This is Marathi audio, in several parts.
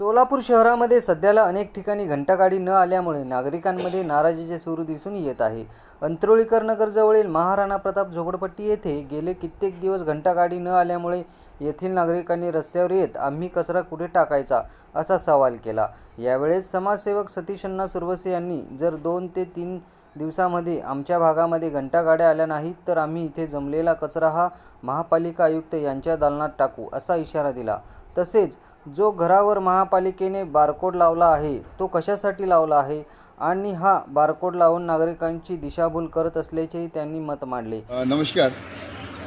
सोलापूर शहरामध्ये सध्याला अनेक ठिकाणी घंटागाडी न आल्यामुळे नागरिकांमध्ये नाराजीचे सूर दिसून येत आहे. अंत्रोळीकर नगरजवळील महाराणा प्रताप झोपडपट्टी येथे गेले कित्येक दिवस घंटागाडी न आल्यामुळे येथील नागरिकांनी रस्त्यावर येत आम्ही कचरा कुठे टाकायचा असा सवाल केला. यावेळेस समाजसेवक सतीश अण्णा सुरवसे यांनी जर दोन ते तीन दिवसामध्ये आमच्या भागामध्ये घंटागाड्या आल्या नाहीत तर आम्ही इथे जमलेला कचरा हा महापालिका आयुक्त यांच्या दालनात टाकू असा इशारा दिला. तसेच जो घरावर महापालिकेने बारकोड लावला आहे तो कशासाठी लावला आहे आणि हा बारकोड लावून नागरिकांची दिशाभूल करत असल्याचेही त्यांनी मत मांडले. नमस्कार.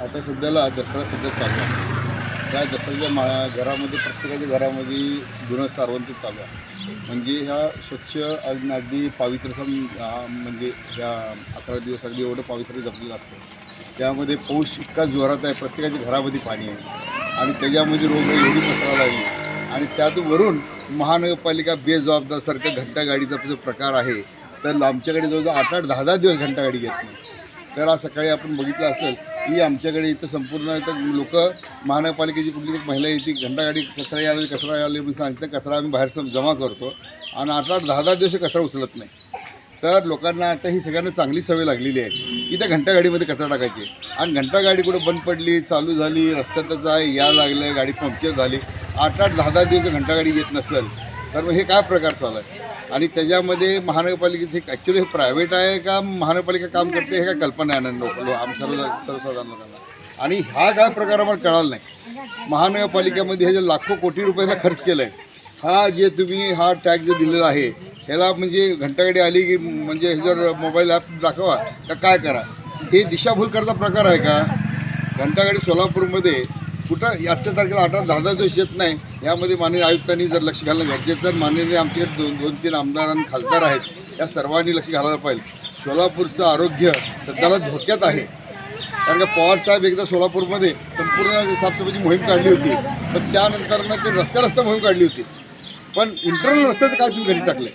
आता सध्याला दसरा सध्या चालला त्या दसऱ्याच्या मा घरामध्ये प्रत्येकाच्या घरामध्ये जुनं सारवंतीच चालू आहे. म्हणजे ह्या स्वच्छ आणि अगदी पावित्र्याचा म्हणजे ह्या अकरा दिवस अगदी एवढं पावित्र्य जपलेलं असतं. त्यामध्ये पाऊस इतका जोरात आहे प्रत्येकाच्या घरामध्ये पाणी आहे. आणि त्याच्यामध्ये रोग एवढी पसरायला लागली. आणि त्यात वरून महानगरपालिका बेजबाबदारसारखं घंटागाडीचा जो प्रकार आहे तर आमच्याकडे जवळजवळ आठ आठ दहा दहा दिवस घंटागाडी घेत नाही. तर आज सकाळी आपण बघितलं असेल की आमच्याकडे इथं संपूर्ण इथं लोक महानगरपालिकेची कुठली महिला येते घंटागाडी कचरा आले कचरा आले म्हणून सांगते कचरा आम्ही बाहेर जमा करतो. आणि आता दहा दहा दिवस कचरा उचलत नाही. तर लोकांना आता ही सगळ्यांना चांगली सवय लागलेली आहे की त्या घंटागाडीमध्ये कचरा टाकायची. आणि घंटागाडी कुठं बंद पडली चालू झाली रस्त्यातच आहे या लागलं गाडी पंक्चर झाली. आठ आठ दहा दहा दिवस घंटागाडी येत नसेल तर मग हे काय प्रकार चालू आहे? आणि त्याच्यामध्ये महानगरपालिकेचे ॲक्च्युली हे प्रायव्हेट आहे का महानगरपालिका काम करते हे काय कल्पना आहे ना लोक आमच्या आम सर्व सर्वसाधारण लोकांना. आणि हा काय प्रकार आम्हाला कळाला नाही. महानगरपालिकेमध्ये हे जे लाखो कोटी रुपयाचा खर्च केला आहे हा जे तुम्ही हा टॅक्स जे दिलेला आहे ह्याला म्हणजे घंटागाडी आली की म्हणजे हे जर मोबाईल ॲप दाखवा का काय करा? हे दिशाभूल करता प्रकार आहे का? घंटागाडी सोलापूरमध्ये कुठं? आजच्या तारखेला अठरा दहा दिवस येत नाही. यामध्ये माननीय आयुक्तांनी जर लक्ष घालणं गरजेचं तर माननीय आमच्याकडे दोन दोन तीन आमदार आणि खासदार आहेत या सर्वांनी लक्ष घालायला पाहिजे. सोलापूरचं आरोग्य सध्याला धोक्यात आहे. कारण का पवार साहेब एकदा सोलापूरमध्ये संपूर्ण साफसफाईची मोहीम काढली होती. पण त्यानंतर ना ते रस्त्या रस्ता मोहीम काढली होती. पण इंटरनल रस्त्याचं काय तुम्ही घरी टाकलं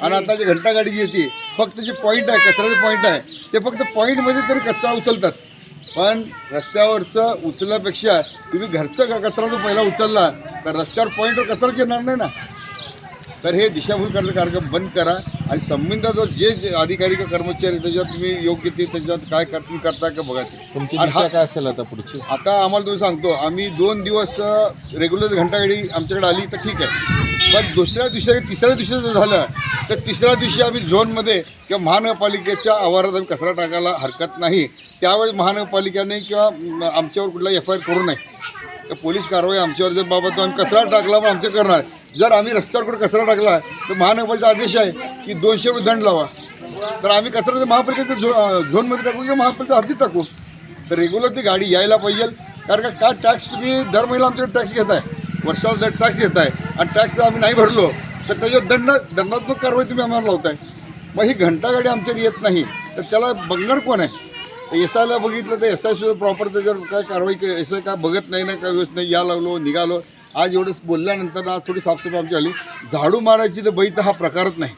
आणि आता जे घंटागाडी जी येते फक्त जे पॉईंट आहे कचऱ्याचं पॉईंट आहे ते फक्त पॉईंटमध्ये तरी कचरा उचलतात. पण रस्त्यावरचं उचलल्यापेक्षा तुम्ही घरचं क- कचरा जो पहिला उचलला तर रस्त्यावर पॉईंटवर कचराच येणार नाही ना? तर हे दिशाभूल करण्याचा कार्यक्रम बंद करा आणि संबंधित जो जे अधिकारी का कर्मचारी त्याच्यात तुम्ही योग्य ते त्याच्यात काय कर तुम्ही करताय का बघा. तुमची दिशा काय असेल आता पुढची? आता आम्हाला तुम्ही सांगतो आम्ही दोन दिवस रेग्युलर घंटागाडी आमच्याकडे आली तर ठीक आहे. पण दुसऱ्या दिवशी तिसऱ्या दिवशी जर झालं तर तिसऱ्या दिवशी आम्ही झोनमध्ये किंवा महानगरपालिकेच्या आवारात आम्ही कचरा टाकायला हरकत नाही. त्यावेळी महानगरपालिकेने किंवा आमच्यावर कुठला एफ आय आर करू नये. तर पोलीस कारवाई आमच्यावर जर बाबत आम्ही कचरा टाकला पण आमचं करणार. जर आम्ही रस्त्यावर कुठे कचरा टाकला तर महानगरपालिकेचा आदेश आहे की दोनशे रुपये दंड लावा. तर आम्ही कचरा महापालिकेच्या झो झोनमध्ये टाकू किंवा महापालिकेच्या हद्दीत टाकू तर रेग्युलर ती गाडी यायला पाहिजे. कारण का टॅक्स तुम्ही दर महिना आमच्याकडे टॅक्स घेताय? वर्षाला जर टॅक्स घेताय आणि टॅक्स जर आम्ही नाही भरलो. तर त्याच्यावर दंड दंडात्मक कारवाई तुम्ही आम्हाला लावताय. मग ही घंटागाडी आमच्याकडे येत नाही. तर त्याला बघणार कोण आहे? तर एस आयला बघितलं तर एस आय सुद्धा प्रॉपर त्याच्यावर काय कारवाई एस आय काय बघत नाही ना काय व्यवस्थित नाही. या लागलो निघालो. आज एवढं बोलल्यानंतर आज थोडी साफसफाई आमची आली झाडू मारायची तर बैत हा प्रकारच नाही.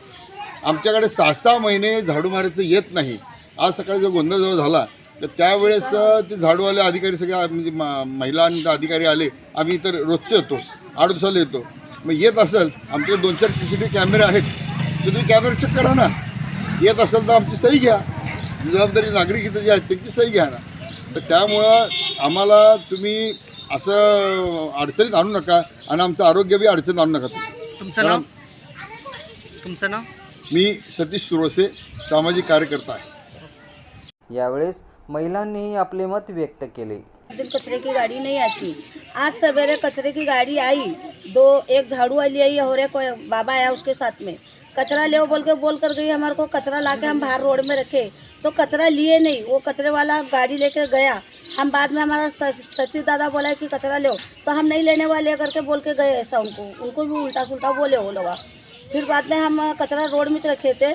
आमच्याकडे सहा सहा महिने झाडू मारायचं येत नाही. आज सकाळी जो गोंधळ जवळ झाला तर त्यावेळेस ते झाडूवाले अधिकारी सगळे म्हणजे म- महिला आणि अधिकारी आले. आम्ही तर रोजचे येतो. आठ दिवसाला येतो. मग येत असेल आमच्याकडे दोन चार सी सी टी व्ही कॅमेरे आहेत तर तुम्ही कॅमेरा चेक करा ना. येत असेल तर आमची सही घ्या. जबाबदारी नागरिक इथं जे आहेत त्यांची सही घ्या ना. तर त्यामुळं आम्हाला तुम्ही असं अडचणीत आणू नका आणि आमचं आरोग्य बी अडचणीत आणू नका तुम्ही. तुमचं नाव? तुमचं नाव? मी सतीश सुरवसे सामाजिक कार्यकर्ता आहे. यावेळेस महिलांनीही आपले मत व्यक्त केले. कचरे की गाड़ी नहीं आती. आज सवेरे कचरे की गाड़ी आई. दो, एक झाड़ू वाली आई और एक बाबा आया उसके साथ में। कचरा ले बोल के, बोल कर गई, हमारे को कचरा ला के हम बाहर रोड में रखे। तो कचरा लिए नहीं, वो कचरे वाला गाड़ी लेके गया। हम बाद में हमारा स- सतीश दादा बोला कि कचरा लो। तो हम नहीं लेने वाले करके बोल के गए ऐसा उनको। उनको भी उल्टा सुल्टा बोले वो लोग। फिर बाद में हम कचरा रोड में रखे थे।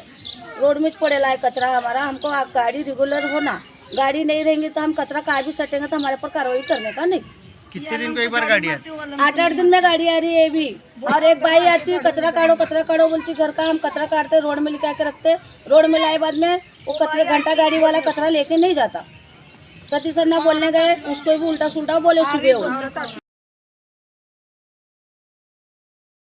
रोड में पड़े लाए कचरा हमारा। हमको गाड़ी रेगुलर होना। गाड़ी नहीं रहेंगी तो हम कचरा कहाँ भी सटेंगे तो हमारे पर कार्रवाई करने का नहीं। कितने दिन को एक बार गाड़ी आती? आठ आठ दिन में गाड़ी आ रही है भी। और एक बाई आती है कचरा काटो कचरा काटो बोलती घर का हम कचरा काटते रोड में लिखा के रखते। रोड में लाए बाद में वो कचरे घंटा गाड़ी वाला कचरा लेके नहीं जाता। सती सरना बोलने गए उसको भी उल्टा सुलटा बोले सुबह हो